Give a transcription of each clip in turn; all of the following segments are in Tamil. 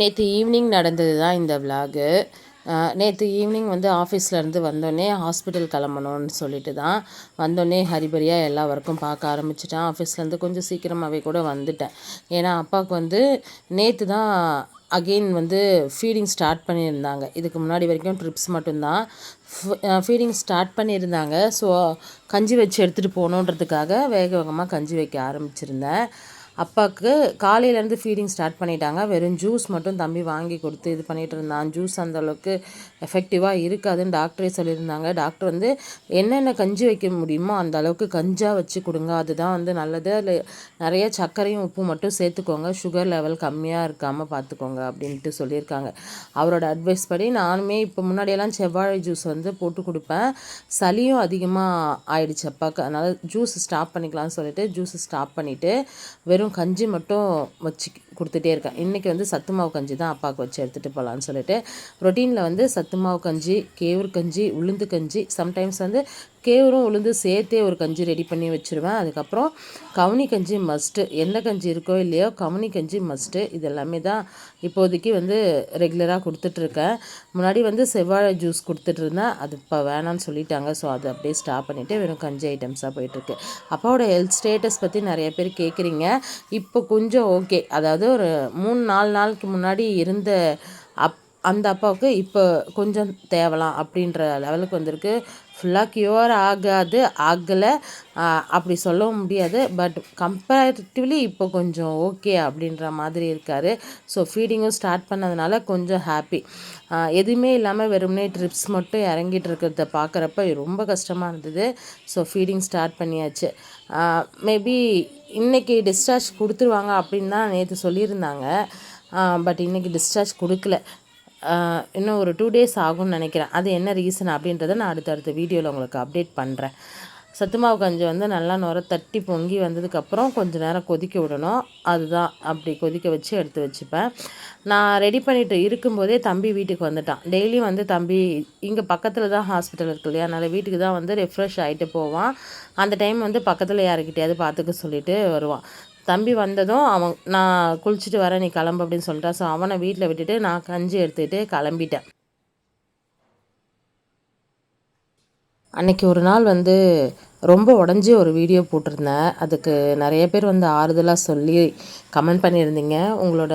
நேற்று ஈவினிங் நடந்தது தான் இந்த விலாகு நேற்று ஈவினிங் வந்து ஆஃபீஸ்லேருந்து வந்தோடனே ஹாஸ்பிட்டல் கிளம்பணும்னு சொல்லிட்டு தான் வந்தோடனே ஹரிபரியாக எல்லா ஒர்க்கும் பார்க்க ஆரம்பிச்சிட்டேன். ஆஃபீஸ்லேருந்து கொஞ்சம் சீக்கிரமாகவே கூட வந்துட்டேன். ஏன்னா அப்பாவுக்கு வந்து நேற்று தான் அகெயின் வந்து ஃபீடிங் ஸ்டார்ட் பண்ணியிருந்தாங்க. இதுக்கு முன்னாடி வரைக்கும் ட்ரிப்ஸ் மட்டும்தான் ஃபீடிங் ஸ்டார்ட் பண்ணியிருந்தாங்க. ஸோ கஞ்சி வச்சு எடுத்துகிட்டு போகணுன்றதுக்காக வேக வேகமாக கஞ்சி வைக்க ஆரம்பிச்சிருந்தேன். அப்பாவுக்கு காலையிலேருந்து ஃபீடிங் ஸ்டார்ட் பண்ணிட்டாங்க. வெறும் ஜூஸ் மட்டும் தம்பி வாங்கி கொடுத்து இது பண்ணிகிட்டு இருந்தான். ஜூஸ் அந்தளவுக்கு எஃபெக்டிவாக இருக்காதுன்னு டாக்டரே சொல்லியிருந்தாங்க. டாக்டர் வந்து என்னென்ன கஞ்சி வைக்க முடியுமோ அந்த அளவுக்கு கஞ்சாக வச்சு கொடுங்க. அதுதான் வந்து நல்லது. அதில் நிறைய சர்க்கரையும் உப்பு மட்டும் சேர்த்துக்கோங்க. சுகர் லெவல் கம்மியாக இருக்காமல் பார்த்துக்கோங்க. அப்படின்ட்டு சொல்லியிருக்காங்க. அவரோட அட்வைஸ் படி நானுமே இப்போ முன்னாடியெல்லாம் செவ்வாழை ஜூஸ் வந்து போட்டு கொடுப்பேன். சளியும் அதிகமாக ஆயிடுச்சு அப்பாவுக்கு அதனால் ஜூஸ் ஸ்டாப் பண்ணிக்கலாம்னு சொல்லிட்டு ஜூஸ் ஸ்டாப் பண்ணிவிட்டு வெறும் வெறும் கஞ்சி மட்டும் வச்சு கொடுத்துட்டே இருக்கேன் இன்றைக்கி வந்து சத்து மாவு கஞ்சி தான் அப்பாவுக்கு வச்சு எடுத்துகிட்டு போகலான்னு சொல்லிட்டு ரொட்டீனில் வந்து சத்து மாவு கஞ்சி கேவுர் கஞ்சி உளுந்து கஞ்சி சம்டைம்ஸ் வந்து கேவரும் உளுந்து சேர்த்தே ஒரு கஞ்சி ரெடி பண்ணி வச்சுருவேன். அதுக்கப்புறம் கவுனி கஞ்சி மஸ்ட்டு எந்த கஞ்சி இருக்கோ இல்லையோ கவுனி கஞ்சி மஸ்ட்டு இது எல்லாமே தான் இப்போதைக்கு வந்து ரெகுலராக கொடுத்துட்ருக்கேன் முன்னாடி வந்து செவ்வாழை ஜூஸ் கொடுத்துட்ருந்தேன் அது இப்போ வேணான்னு சொல்லிட்டாங்க. ஸோ அதை அப்படியே ஸ்டாப் பண்ணிவிட்டு வெறும் கஞ்சி ஐட்டம்ஸாக போயிட்டுருக்கு அப்பாவோட ஹெல்த் ஸ்டேட்டஸ் பற்றி நிறைய பேர் கேட்குறீங்க இப்போ கொஞ்சம் ஓகே அதாவது ஒரு மூணு நாலு நாளுக்கு முன்னாடி இருந்த அப் அந்த அப்பாவுக்கு இப்போ கொஞ்சம் தேவலாம் அப்படின்ற லெவலுக்கு வந்திருக்கு. ஃபுல்லாக க்யூர் ஆகாது ஆகலை. அப்படி சொல்லவும் முடியாது. பட் கம்பேரிட்டிவ்லி இப்போ கொஞ்சம் ஓகே அப்படின்ற மாதிரி இருக்கார். ஸோ ஃபீடிங்கும் ஸ்டார்ட் பண்ணதுனால கொஞ்சம் ஹாப்பி எதுவுமே இல்லாமல் வெறுமனே ட்ரிப்ஸ் மட்டும் இறங்கிட்டு இருக்கிறத பார்க்குறப்ப ரொம்ப கஷ்டமாக இருந்தது. ஸோ ஃபீடிங் ஸ்டார்ட் பண்ணியாச்சு. மேபி இன்றைக்கி டிஸ்சார்ஜ் கொடுத்துருவாங்க அப்படின்னு தான் நேற்று சொல்லியிருந்தாங்க. பட் இன்றைக்கி டிஸ்சார்ஜ் கொடுக்கல. இன்னும் ஒரு டூ டேஸ் ஆகும்னு நினைக்கிறேன். அது என்ன ரீசன் அப்படின்றத நான் அடுத்தடுத்த வீடியோவில் உங்களுக்கு அப்டேட் பண்ணுறேன் சத்துமாவு கஞ்சி வந்து நல்லா நுர தட்டி பொங்கி வந்ததுக்கப்புறம் கொஞ்சம் நேரம் கொதிக்க விடணும். அதுதான் அப்படி கொதிக்க வச்சு எடுத்து வச்சுப்பேன். நான் ரெடி பண்ணிவிட்டு இருக்கும்போதே தம்பி வீட்டுக்கு வந்துட்டான். டெய்லியும் வந்து தம்பி இங்கே பக்கத்தில் தான் ஹாஸ்பிட்டல் இருக்கு இல்லையா? அதனால் வீட்டுக்கு தான் வந்து ரெஃப்ரெஷ் ஆகிட்டு போவான். அந்த டைம் வந்து பக்கத்தில் யாருக்கிட்டையாவது பார்த்துக்க சொல்லிட்டு வருவான். தம்பி வந்ததும் அவன் நான் குளிச்சுட்டு வரேன் நீ கிளம்பு அப்படின்னு சொல்லிட்டான் ஸோ அவனை வீட்டில் விட்டுட்டு நான் கஞ்சி எடுத்துக்கிட்டு கிளம்பிட்டேன். அன்னைக்கு ஒரு நாள் வந்து ரொம்ப உடஞ்சி ஒரு வீடியோ போட்டிருந்தேன். அதுக்கு நிறைய பேர் வந்து ஆறுதலாக சொல்லி கமெண்ட் பண்ணியிருந்தீங்க. உங்களோட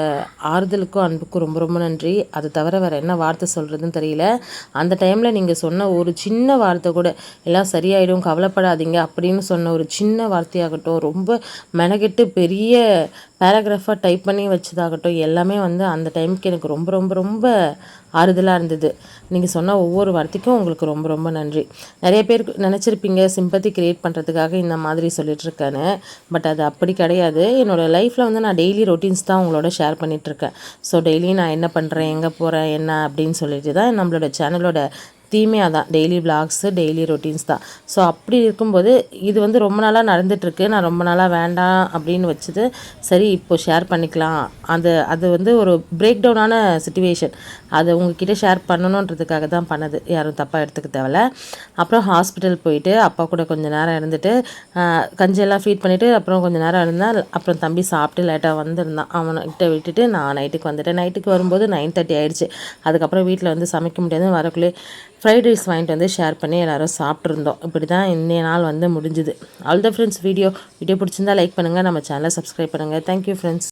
ஆறுதலுக்கும் அன்புக்கும் ரொம்ப ரொம்ப நன்றி. அது தவிர வேறு என்ன வார்த்தை சொல்கிறதுன்னு தெரியல. அந்த டைமில் நீங்கள் சொன்ன ஒரு சின்ன வார்த்தை கூட எல்லாம் சரியாயிடும் கவலைப்படாதீங்க அப்படின்னு சொன்ன ஒரு சின்ன வார்த்தையாகட்டும் ரொம்ப மெனக்கெட்டு பெரிய பேராகிராஃபாக டைப் பண்ணி வச்சதாகட்டும் எல்லாமே வந்து அந்த டைமுக்கு எனக்கு ரொம்ப ரொம்ப ரொம்ப ஆறுதலாக இருந்தது. நீங்கள் சொன்ன ஒவ்வொரு வார்த்தைக்கும் உங்களுக்கு ரொம்ப ரொம்ப நன்றி. நிறைய பேர் நினச்சிருப்பீங்க சிம்பத்தி க்ரியேட் பண்ணுறதுக்காக இந்த மாதிரி சொல்லிகிட்ருக்கேன்னு பட் அது அப்படி கிடையாது. என்னோடய லைஃப்பில் வந்து நான் டெய்லி ரொட்டீன்ஸ் தான் உங்களோட ஷேர் பண்ணிகிட்ருக்கேன் ஸோ டெய்லி நான் என்ன பண்ணுறேன் எங்கே போகிறேன் என்ன அப்படின்னு சொல்லிட்டு தான் நம்மளோட சேனலோட தீமே அதான். டெய்லி விளாக்ஸு டெய்லி ரொட்டீன்ஸ் தான். ஸோ அப்படி இருக்கும்போது இது வந்து ரொம்ப நாளாக நடந்துகிட்ருக்கு நான் ரொம்ப நாளாக வேண்டாம் அப்படின்னு வச்சது சரி இப்போ ஷேர் பண்ணிக்கலாம். அது அது வந்து ஒரு பிரேக் டவுனான சுச்சுவேஷன் அதை உங்ககிட்ட ஷேர் பண்ணணுன்றதுக்காக தான் பண்ணது. யாரும் தப்பாக எடுத்துக்க தேவையில்ல. அப்புறம் ஹாஸ்பிட்டல் போயிட்டு அப்பா கூட கொஞ்சம் நேரம் இருந்துட்டு கஞ்செல்லாம் ஃபீட் பண்ணிவிட்டு அப்புறம் கொஞ்சம் நேரம் இருந்தால் அப்புறம் தம்பி சாப்பிட்டு லேட்டாக வந்திருந்தான். அவன்கிட்ட விட்டுட்டு நான் நைட்டுக்கு வந்துட்டேன். நைட்டுக்கு வரும்போது நைன் தேர்ட்டி ஆகிடுச்சு அதுக்கப்புறம் வீட்டில் வந்து சமைக்க முடியாது வரக்குள்ளே ஃப்ரைட் ரைஸ் வாங்கிட்டு வந்து ஷேர் பண்ணி எல்லோரும் சாப்பிட்ருந்தோம் இப்படி தான் இன்றைய நாள் வந்து முடிஞ்சுது. All the friends video video பிடிச்சிருந்தா லைக் பண்ணுங்கள் நம்ம சேனலை சப்ஸ்கிரைப் பண்ணுங்கள் தேங்க்யூ ஃப்ரெண்ட்ஸ்